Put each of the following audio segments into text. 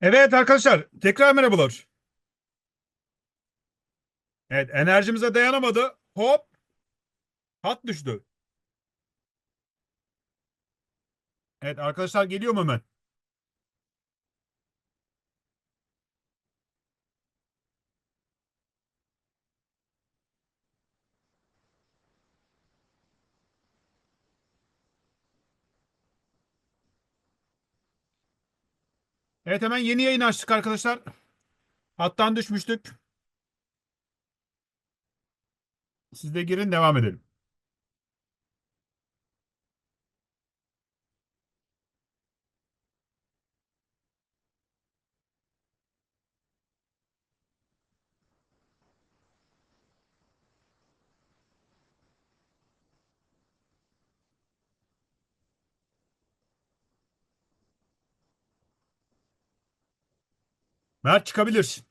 Evet arkadaşlar tekrar merhabalar. Evet enerjimize dayanamadı. Hop hat düştü. Evet arkadaşlar geliyor mu hemen? Evet hemen yeni yayın açtık arkadaşlar. Hattan düşmüştük. Siz de girin devam edelim. Mert çıkabilir.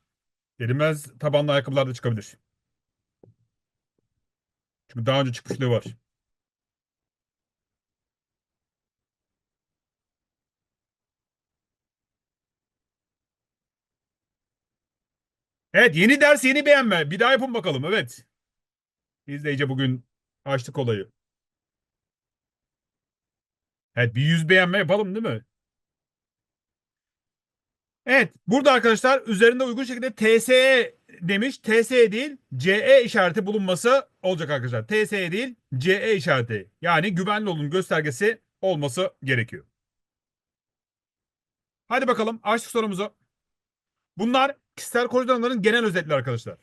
Erimez tabanlı ayakkabılar da çıkabilir. Çünkü daha önce çıkmışlığı var. Evet yeni ders yeni beğenme. Bir daha yapın bakalım. Evet. İzleyici bugün açtık olayı. Evet bir yüz beğenme yapalım değil mi? Evet burada arkadaşlar üzerinde uygun şekilde TSE demiş. TSE değil CE işareti bulunması olacak arkadaşlar. TSE değil CE işareti. Yani güvenli olun göstergesi olması gerekiyor. Hadi bakalım açtık sorumuzu. Bunlar kişisel koordinatların genel özetleri arkadaşlar.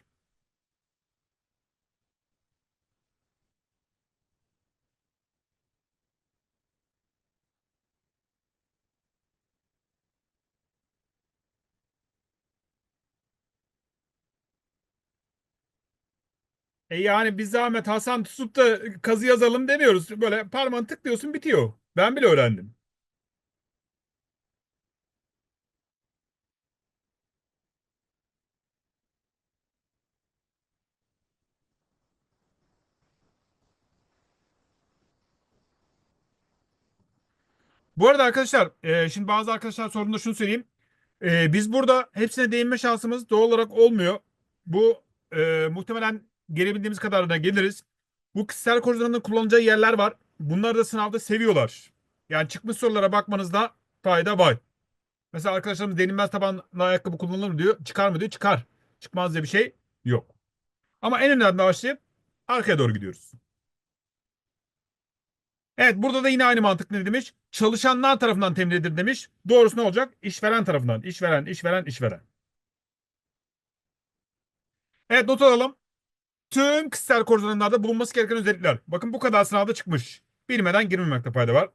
E yani biz zahmet Hasan tutup da kazı yazalım demiyoruz. Böyle parmağını tıklıyorsun bitiyor. Ben bile öğrendim. Bu arada arkadaşlar e, şimdi bazı arkadaşlar sorduğunda şunu söyleyeyim. E, biz burada hepsine değinme şansımız doğal olarak olmuyor. Bu e, muhtemelen gelebildiğimiz kadarına geliriz. Bu kişisel korucuların kullanacağı yerler var. Bunları da sınavda seviyorlar. Yani çıkmış sorulara bakmanızda fayda var. Mesela arkadaşlarımız denilmez tabanlı ayakkabı kullanılır mı diyor. Çıkar mı diyor. Çıkar. Çıkmaz diye bir şey yok. Ama en önemli başlayıp arkaya doğru gidiyoruz. Evet burada da yine aynı mantık ne demiş? Çalışanlar tarafından temin edilir demiş. Doğrusu ne olacak? İşveren tarafından. İşveren, işveren, işveren. Evet not alalım. Tüm kişisel koordinatlarda bulunması gereken özellikler. Bakın bu kadar sınavda çıkmış. Bilmeden girmemekte fayda var.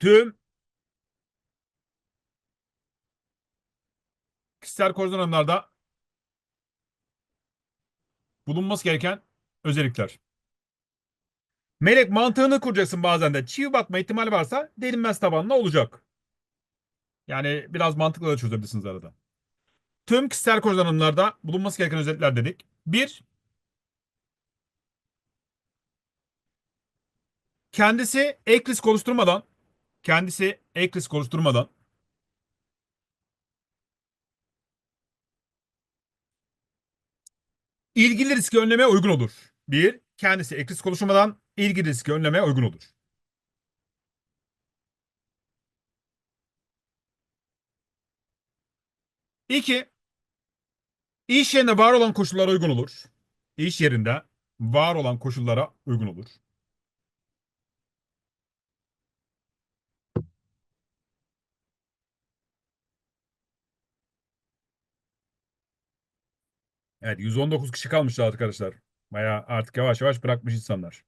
Tüm kişisel koordinatlarda bulunması gereken özellikler. Melek mantığını kuracaksın bazen de. Çivi batma ihtimali varsa delinmez tabanlı olacak. Yani biraz mantıklı da çözebilirsiniz arada. Tüm kişisel koordinatlarda bulunması gereken özellikler dedik. Bir, kendisi ek risk oluşturmadan kendisi ek risk oluşturmadan ilgili riski önlemeye uygun olur. Bir, kendisi ek risk oluşturmadan ilgili riski önlemeye uygun olur. İki, iş yerinde var olan koşullara uygun olur. İş yerinde var olan koşullara uygun olur. Evet 119 kişi kalmış arkadaşlar. Baya artık yavaş yavaş bırakmış insanlar.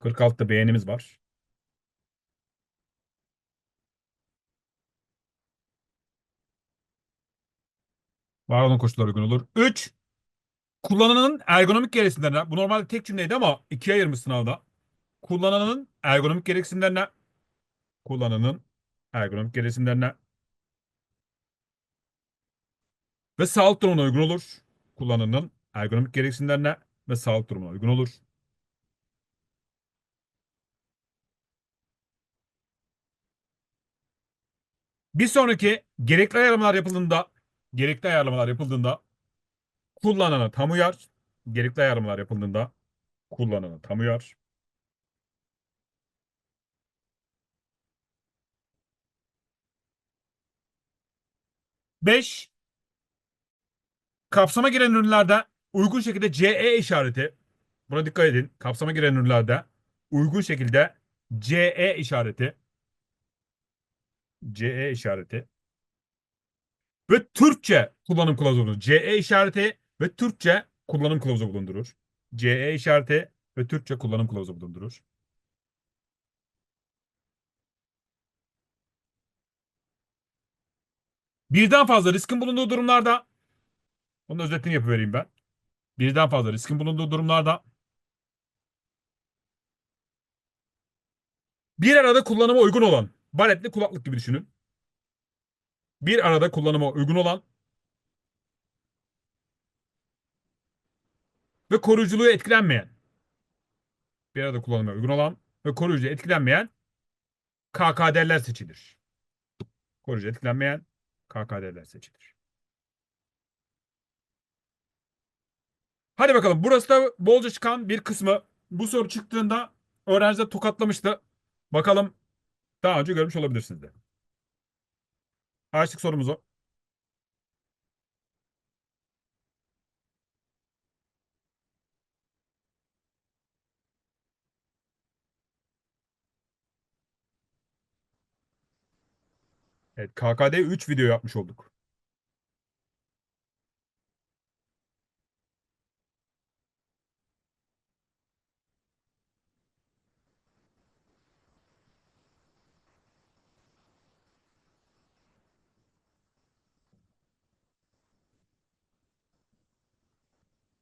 46'da beğenimiz var. Var olan koşullar uygun olur. 3. Kullananın ergonomik gereksinimlerine. Bu normalde tek cümleydi ama ikiye ayırmış sınavda. Kullananın ergonomik gereksinimlerine. Kullananın ergonomik gereksinimlerine. Ve sağlık durumuna uygun olur. Kullananın ergonomik gereksinimlerine ve sağlık durumuna uygun olur. Bir sonraki gerekli ayarlamalar yapıldığında gerekli ayarlamalar yapıldığında kullanana tam uyar. Gerekli ayarlamalar yapıldığında kullanana tam uyar. Beş kapsama giren ürünlerde uygun şekilde CE işareti buna dikkat edin. Kapsama giren ürünlerde uygun şekilde CE işareti CE işareti ve Türkçe kullanım kılavuzu. CE işareti ve Türkçe kullanım kılavuzu bulundurur. CE işareti ve Türkçe kullanım kılavuzu bulundurur. Birden fazla riskin bulunduğu durumlarda onun özetini yapıvereyim ben. Birden fazla riskin bulunduğu durumlarda bir arada kullanıma uygun olan baretli kulaklık gibi düşünün. Bir arada kullanıma uygun olan ve koruyuculuğu etkilenmeyen bir arada kullanıma uygun olan ve koruyucu etkilenmeyen KKD'ler seçilir. Koruyucu etkilenmeyen KKD'ler seçilir. Hadi bakalım. Burası da bolca çıkan bir kısmı. Bu soru çıktığında öğrenciler tokatlamıştı. Bakalım daha önce görmüş olabilirsiniz de. Açtık sorumuzu. Evet, KKD 3 video yapmış olduk.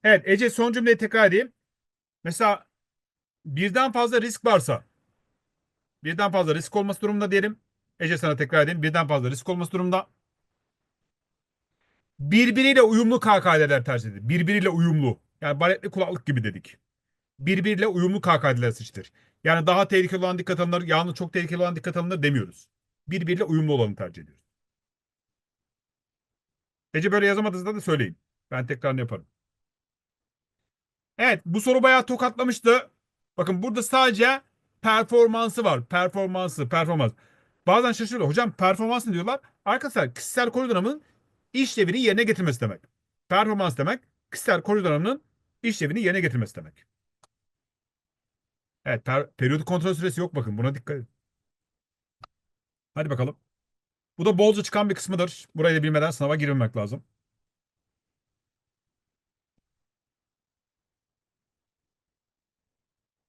Evet Ece son cümleyi tekrar edeyim. Mesela birden fazla risk varsa birden fazla risk olması durumunda diyelim. Ece sana tekrar edeyim. Birden fazla risk olması durumunda. Birbiriyle uyumlu KKD'ler tercih edilir. Birbiriyle uyumlu. Yani baletli kulaklık gibi dedik. Birbiriyle uyumlu KKD'ler seçilir. Yani daha tehlikeli olan dikkat alınır, yalnız çok tehlikeli olan dikkat alınır demiyoruz. Birbiriyle uyumlu olanı tercih ediyoruz. Ece böyle yazamadığınızda da söyleyin. Ben tekrarını yaparım. Evet bu soru bayağı tokatlamıştı. Bakın burada sadece performansı var. Performansı, performans. Bazen şaşırıyor. Hocam performans ne diyorlar? Arkadaşlar kişisel koridorunun işlevini yerine getirmesi demek. Performans demek kişisel koridorunun işlevini yerine getirmesi demek. Evet per periyodik kontrol süresi yok bakın buna dikkat edin. Hadi bakalım. Bu da bolca çıkan bir kısmıdır. Burayı da bilmeden sınava girmemek lazım.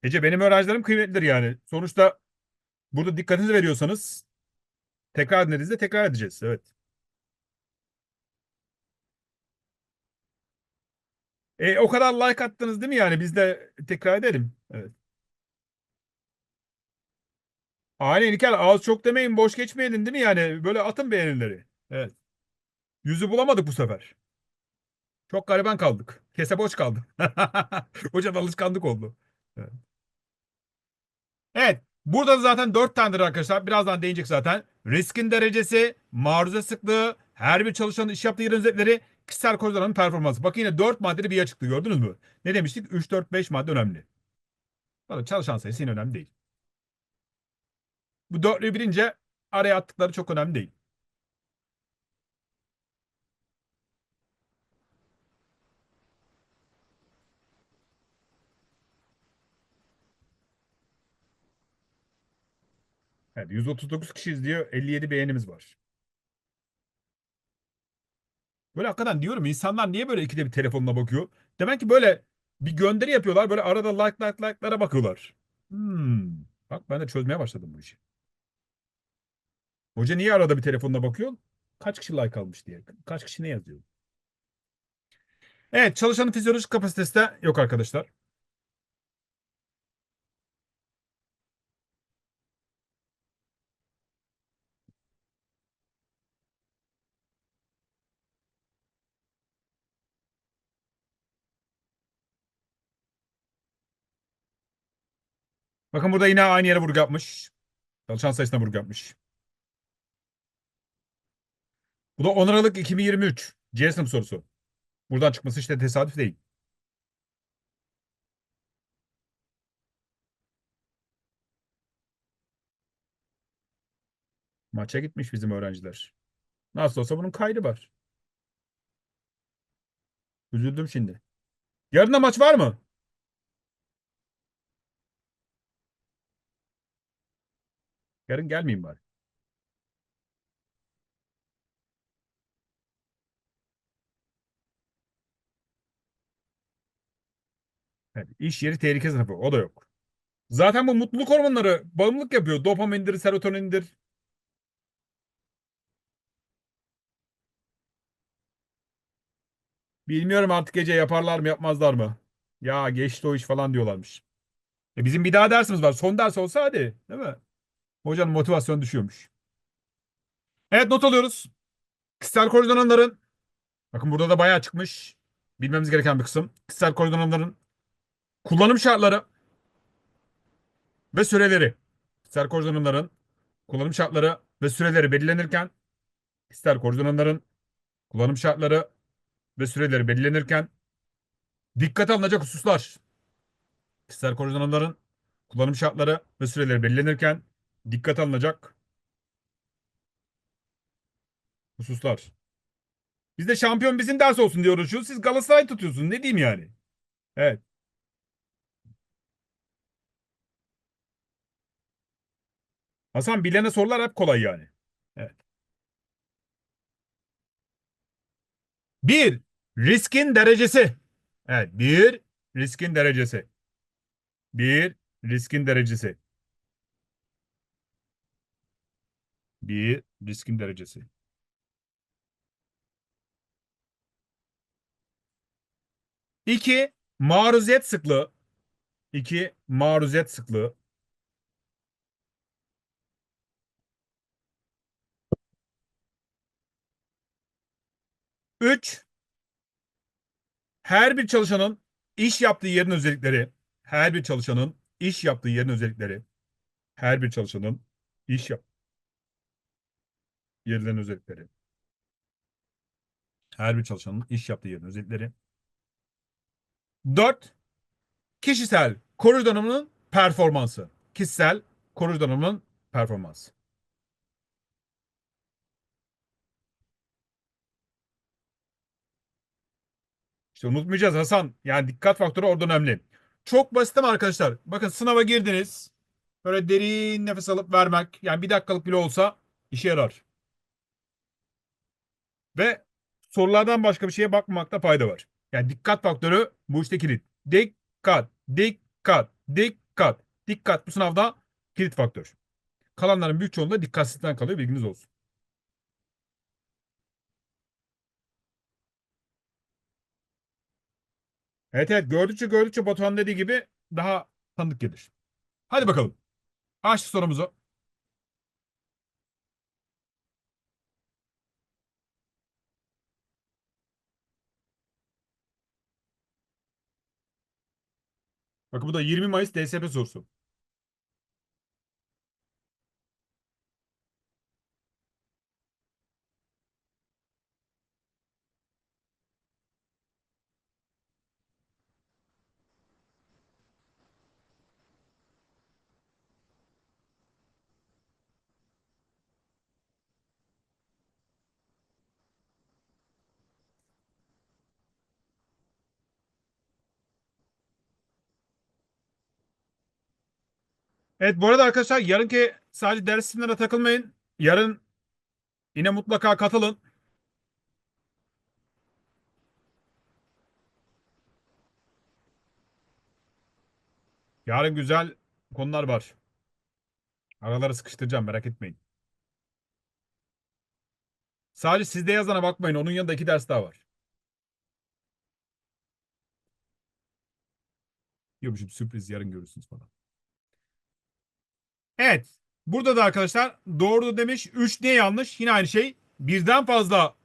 Ece benim öğrencilerim kıymetlidir yani. Sonuçta burada dikkatinizi veriyorsanız tekrar dinlediğinizde tekrar edeceğiz. Evet. E, o kadar like attınız değil mi yani? Biz de tekrar edelim. Evet. Aynen İlker ağız çok demeyin boş geçmeyelim değil mi yani? Böyle atın beğenileri. Evet. Yüzü bulamadık bu sefer. Çok gariban kaldık. Kese boş kaldı. Hocam alışkanlık oldu. Evet. Evet. Burada da zaten dört tanedir arkadaşlar. Birazdan değinecek zaten. Riskin derecesi, maruza sıklığı, her bir çalışanın iş yaptığı yerin özellikleri, kişisel koridorların performansı. Bakın yine dört maddeli bir yer gördünüz mü? Ne demiştik? 3, 4, 5 madde önemli. Bakın çalışan sayısı yine önemli değil. Bu dörtlüyü bilince araya attıkları çok önemli değil. Evet, 139 kişi izliyor. 57 beğenimiz var. Böyle hakikaten diyorum insanlar niye böyle ikide bir telefonuna bakıyor? Demek ki böyle bir gönderi yapıyorlar. Böyle arada like like like'lara bakıyorlar. Hmm. Bak ben de çözmeye başladım bu işi. Hoca niye arada bir telefonuna bakıyor? Kaç kişi like almış diye. Kaç kişi ne yazıyor? Evet çalışanın fizyolojik kapasitesi de yok arkadaşlar. Bakın burada yine aynı yere vurgu yapmış. Çalışan sayısına vurgu yapmış. Bu da 10 Aralık 2023. C sınıf sorusu. Buradan çıkması işte tesadüf değil. Maça gitmiş bizim öğrenciler. Nasıl olsa bunun kaydı var. Üzüldüm şimdi. Yarın da maç var mı? Yarın gelmeyeyim bari. Evet, iş yeri tehlike sınıfı. O da yok. Zaten bu mutluluk hormonları bağımlılık yapıyor. Dopamindir, serotonindir. Bilmiyorum artık gece yaparlar mı yapmazlar mı? Ya geçti o iş falan diyorlarmış. E bizim bir daha dersimiz var. Son ders olsa hadi. Değil mi? Hocanın motivasyonu düşüyormuş. Evet not alıyoruz. Kişisel koordinatların bakın burada da bayağı çıkmış. Bilmemiz gereken bir kısım. Kişisel koordinatların kullanım şartları ve süreleri. Kişisel koordinatların kullanım şartları ve süreleri belirlenirken kişisel koordinatların kullanım şartları ve süreleri belirlenirken dikkat alınacak hususlar. Kişisel koordinatların kullanım şartları ve süreleri belirlenirken dikkat alınacak hususlar. Biz de şampiyon bizim ders olsun diye uğraşıyoruz. Siz Galatasaray tutuyorsunuz. Ne diyeyim yani? Evet. Hasan bilene sorular hep kolay yani. Evet. Bir, riskin derecesi. Evet, bir, riskin derecesi. Bir, riskin derecesi. Bir, riskin derecesi. İki, maruziyet sıklığı. İki, maruziyet sıklığı. Üç, her bir çalışanın iş yaptığı yerin özellikleri. Her bir çalışanın iş yaptığı yerin özellikleri. Her bir çalışanın iş yap yerlerin özellikleri. Her bir çalışanın iş yaptığı yerin özellikleri. Dört, kişisel koruyucu donanımının performansı. Kişisel koruyucu donanımının performansı. İşte unutmayacağız Hasan. Yani dikkat faktörü orada önemli. Çok basit ama arkadaşlar. Bakın sınava girdiniz. Böyle derin nefes alıp vermek. Yani bir dakikalık bile olsa işe yarar. Ve sorulardan başka bir şeye bakmamakta fayda var. Yani dikkat faktörü bu işte kilit. Dikkat, dikkat, dikkat. Dikkat bu sınavda kilit faktör. Kalanların büyük çoğunluğu dikkatsizlikten kalıyor bilginiz olsun. Evet evet gördükçe gördükçe Batuhan dediği gibi daha tanıdık gelir. Hadi bakalım. Açtık sorumuzu. Bakın bu da 20 Mayıs DSP sorusu. Evet bu arada arkadaşlar yarınki sadece ders isimlerine takılmayın. Yarın yine mutlaka katılın. Yarın güzel konular var. Araları sıkıştıracağım merak etmeyin. Sadece sizde yazana bakmayın. Onun yanında iki ders daha var. Diyormuşum sürpriz yarın görürsünüz falan. Evet. Burada da arkadaşlar doğru demiş. 3 ne yanlış? Yine aynı şey. Birden fazla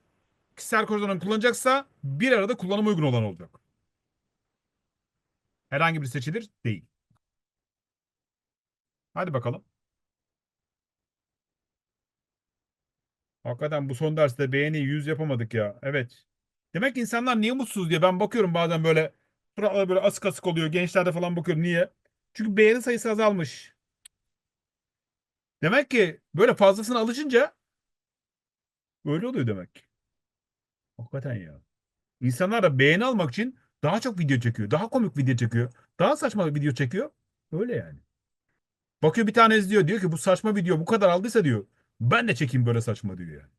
kişisel koordinatını kullanacaksa bir arada kullanım uygun olan olacak. Herhangi bir seçilir değil. Hadi bakalım. Hakikaten bu son derste beğeni 100 yapamadık ya. Evet. Demek ki insanlar niye mutsuz diye ben bakıyorum bazen böyle suratları böyle asık asık oluyor. Gençlerde falan bakıyorum. Niye? Çünkü beğeni sayısı azalmış. Demek ki böyle fazlasına alışınca böyle oluyor demek. ki. Hakikaten ya. İnsanlar da beğeni almak için daha çok video çekiyor. Daha komik video çekiyor. Daha saçma video çekiyor. Öyle yani. Bakıyor bir tane izliyor. Diyor ki bu saçma video bu kadar aldıysa diyor. Ben de çekeyim böyle saçma diyor yani.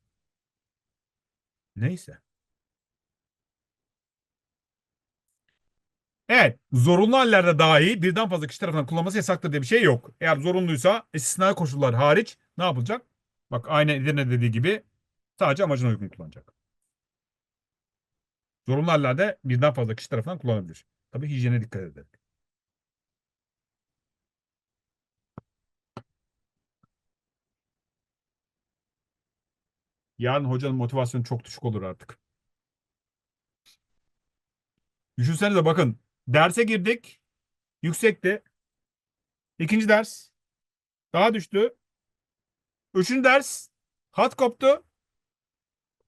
Neyse. Evet. Zorunlu hallerde dahi birden fazla kişi tarafından kullanılması yasaktır diye bir şey yok. Eğer zorunluysa istisnai koşullar hariç ne yapılacak? Bak aynı Edirne dediği gibi sadece amacına uygun kullanacak. Zorunlu hallerde birden fazla kişi tarafından kullanılabilir. Tabii hijyene dikkat ederek. Yarın hocanın motivasyonu çok düşük olur artık. Düşünsenize bakın. Derse girdik. Yüksekti. İkinci ders. Daha düştü. Üçüncü ders. Hat koptu.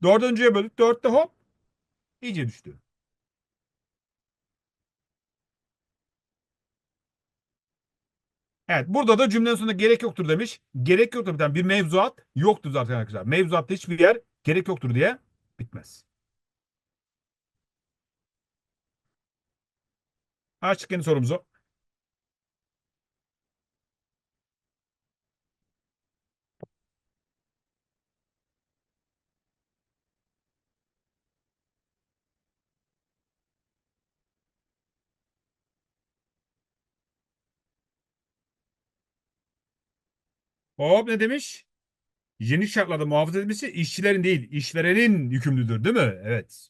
Dördüncüye böldük. Dörtte hop. iyice düştü. Evet burada da cümlenin sonunda gerek yoktur demiş. Gerek yoktur biten bir mevzuat yoktur zaten arkadaşlar. Mevzuatta hiçbir yer gerek yoktur diye bitmez. Açtık yeni sorumuzu. Hop ne demiş? Yeni şartlarda muhafaza edilmesi işçilerin değil, işverenin yükümlüdür, değil mi? Evet.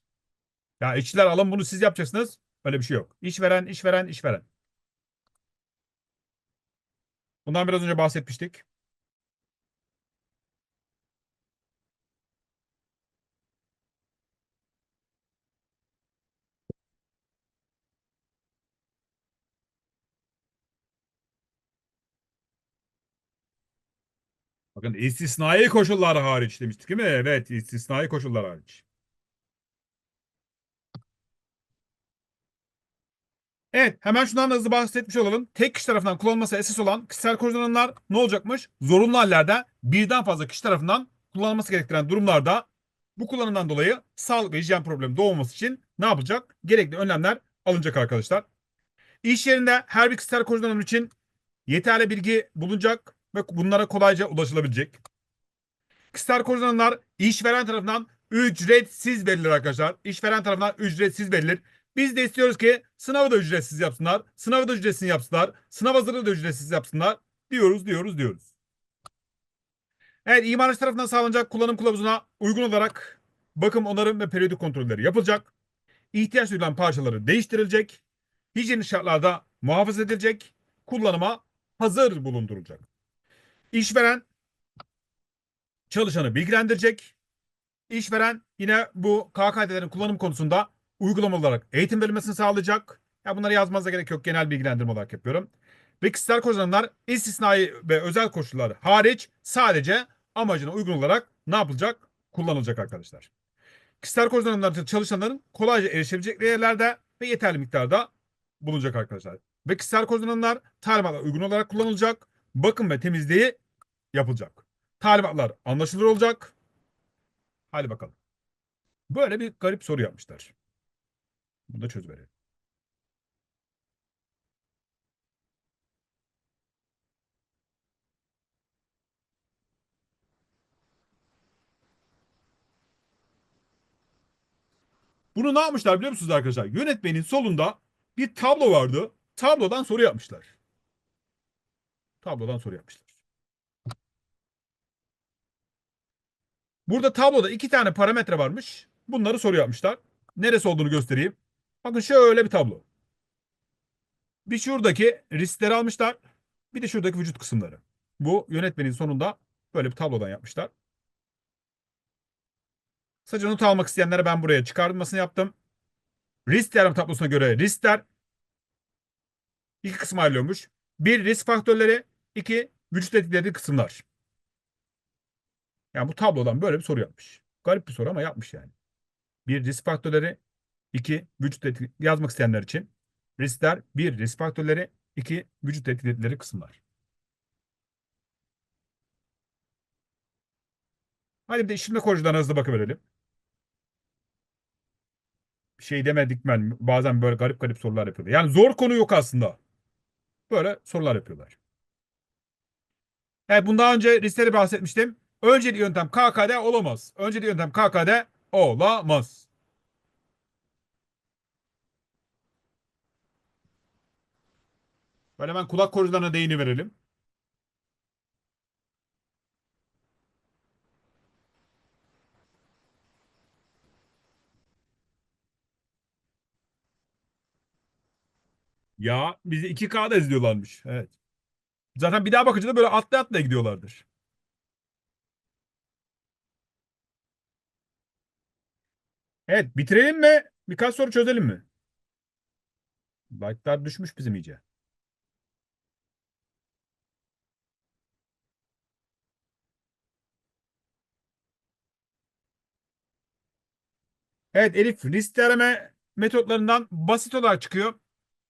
Ya işçiler alın bunu siz yapacaksınız. Öyle bir şey yok. İşveren, işveren, işveren. Bundan biraz önce bahsetmiştik. Bakın istisnai koşullar hariç demiştik değil mi? Evet, istisnai koşullar hariç. Evet, hemen şundan da hızlı bahsetmiş olalım. Tek kişi tarafından kullanılması esas olan kişisel kullanımlar ne olacakmış? Zorunlu hallerde birden fazla kişi tarafından kullanılması gerektiren durumlarda bu kullanımdan dolayı sağlık ve hijyen problemi doğmaması için ne yapılacak? Gerekli önlemler alınacak arkadaşlar. İş yerinde her bir kişisel kullanım için yeterli bilgi bulunacak ve bunlara kolayca ulaşılabilecek. Kişisel kullanımlar işveren tarafından ücretsiz verilir arkadaşlar. İşveren tarafından ücretsiz verilir. Biz de istiyoruz ki sınavı da ücretsiz yapsınlar. Sınavı da ücretsiz yapsınlar. Sınav hazırlığı da ücretsiz yapsınlar. Diyoruz, diyoruz, diyoruz. Evet, imarcı tarafından sağlanacak kullanım kılavuzuna uygun olarak bakım, onarım ve periyodik kontrolleri yapılacak. İhtiyaç duyulan parçaları değiştirilecek. Hijyenik şartlarda muhafaza edilecek. Kullanıma hazır bulundurulacak. İşveren çalışanı bilgilendirecek. İşveren yine bu KKD'lerin kullanım konusunda uygulama olarak eğitim verilmesini sağlayacak. Ya bunları yazmanıza gerek yok. Genel bilgilendirme olarak yapıyorum. Ve kişisel kullanımlar istisnai ve özel koşullar hariç sadece amacına uygun olarak ne yapılacak? Kullanılacak arkadaşlar. Kişisel kullanımlar çalışanların kolayca erişebilecekleri yerlerde ve yeterli miktarda bulunacak arkadaşlar. Ve kişisel kullanımlar talimatlara uygun olarak kullanılacak. Bakım ve temizliği yapılacak. Talimatlar anlaşılır olacak. Hadi bakalım. Böyle bir garip soru yapmışlar. Bunu da çözüverelim. Bunu ne yapmışlar biliyor musunuz arkadaşlar? Yönetmenin solunda bir tablo vardı. Tablodan soru yapmışlar. Tablodan soru yapmışlar. Burada tabloda iki tane parametre varmış. Bunları soru yapmışlar. Neresi olduğunu göstereyim. Bakın şöyle bir tablo. Bir şuradaki riskleri almışlar. Bir de şuradaki vücut kısımları. Bu yönetmenin sonunda böyle bir tablodan yapmışlar. Sadece not almak isteyenlere ben buraya çıkartmasını yaptım. Risk diagram tablosuna göre riskler iki kısım ayrılıyormuş. Bir risk faktörleri, iki vücut etkileri kısımlar. Yani bu tablodan böyle bir soru yapmış. Garip bir soru ama yapmış yani. Bir risk faktörleri, iki vücut etki yazmak isteyenler için. Riskler, bir risk faktörleri, iki vücut etkileri kısımlar. Hadi bir de işletme korucudan hızlı bakıverelim. Bir şey demedik ben. Bazen böyle garip garip sorular yapıyorlar. Yani zor konu yok aslında. Böyle sorular yapıyorlar. Evet bundan önce riskleri bahsetmiştim. Önceli yöntem KKD olamaz. Önceli yöntem KKD olamaz. Böyle hemen kulak korucularına değini verelim. Ya bizi 2K'da izliyorlarmış. Evet. Zaten bir daha bakınca da böyle atla atla gidiyorlardır. Evet bitirelim mi? Birkaç soru çözelim mi? Like'lar düşmüş bizim iyice. Evet Elif risk arama metotlarından basit olarak çıkıyor.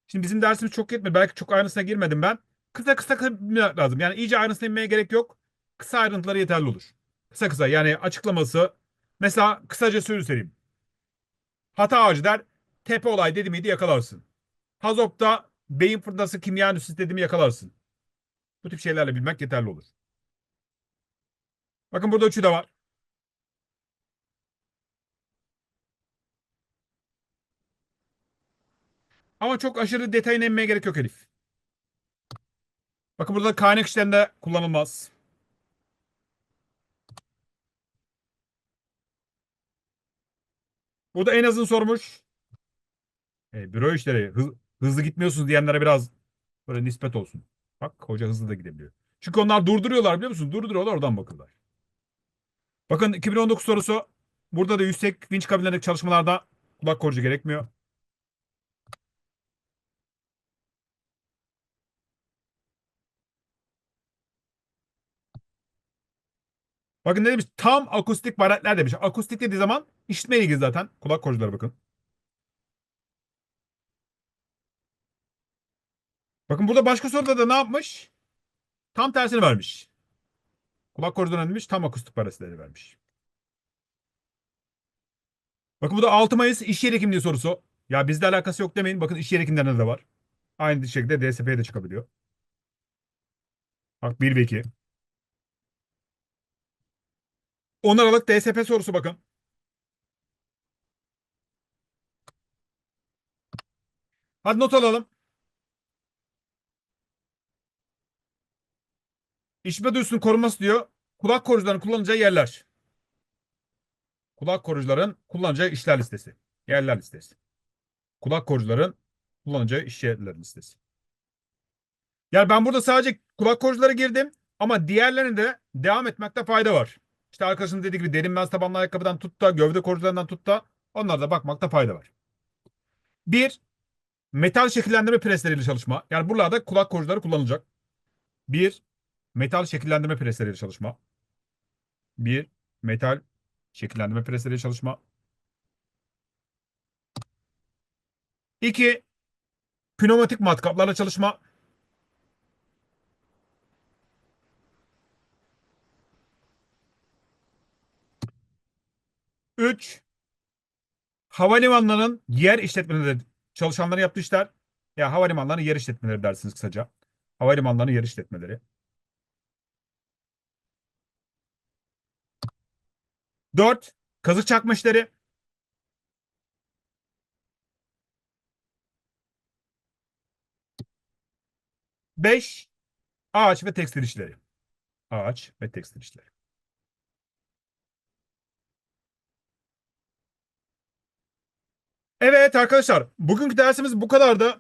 Şimdi bizim dersimiz çok yetmedi. Belki çok ayrıntısına girmedim ben. Kısa kısa kısa lazım. Yani iyice ayrıntısına inmeye gerek yok. Kısa ayrıntıları yeterli olur. Kısa kısa yani açıklaması. Mesela kısaca söyleyeyim. Hata ağacı der. Tepe olay dedi miydi yakalarsın. Hazop'ta beyin fırtınası kimya endüstrisi dediğimi yakalarsın. Bu tip şeylerle bilmek yeterli olur. Bakın burada üçü de var. Ama çok aşırı detayına inmeye gerek yok Elif. Bakın burada kaynak işlerinde kullanılmaz. Burada en azını sormuş. E, büro işleri hız- hızlı gitmiyorsunuz diyenlere biraz böyle nispet olsun. Bak hoca hızlı da gidebiliyor. Çünkü onlar durduruyorlar biliyor musun? Durduruyorlar oradan bakıyorlar. Bakın 2019 sorusu. Burada da yüksek vinç kabinlerindeki çalışmalarda kulak korucu gerekmiyor. Bakın ne demiş? Tam akustik baretler demiş. Akustik dediği zaman işitme ilgili zaten. Kulak korucuları bakın. Bakın burada başka soruda da ne yapmış? Tam tersini vermiş. Kulak korucularına demiş tam akustik baretleri vermiş. Bakın bu da 6 Mayıs iş yeri kimliği sorusu. Ya bizle alakası yok demeyin. Bakın iş yeri kimlerinde de var. Aynı şekilde DSP'ye de çıkabiliyor. Bak 1 ve 2. 10 Aralık DSP sorusu bakın. Hadi not alalım. İşme duyusunun korunması diyor. Kulak koruyucuların kullanacağı yerler. Kulak koruyucuların kullanacağı işler listesi. Yerler listesi. Kulak koruyucuların kullanacağı iş yerleri listesi. Yani ben burada sadece kulak koruyuculara girdim ama diğerlerine de devam etmekte fayda var. İşte arkadaşım dediği gibi derin beyaz tabanlı ayakkabıdan tut da gövde koruyucularından tut da onlara da bakmakta fayda var. Bir, metal şekillendirme presleriyle çalışma. Yani buralarda kulak koruyucuları kullanılacak. Bir, metal şekillendirme presleriyle çalışma. Bir, metal şekillendirme presleriyle çalışma. İki, pneumatik matkaplarla çalışma. Üç, havalimanlarının yer işletmeleri çalışanların yaptığı işler. Ya havalimanlarının yer işletmeleri dersiniz kısaca. Havalimanlarının yer işletmeleri. Dört, kazık çakma işleri. Beş, ağaç ve tekstil işleri. Ağaç ve tekstil işleri. Evet arkadaşlar, bugünkü dersimiz bu kadardı.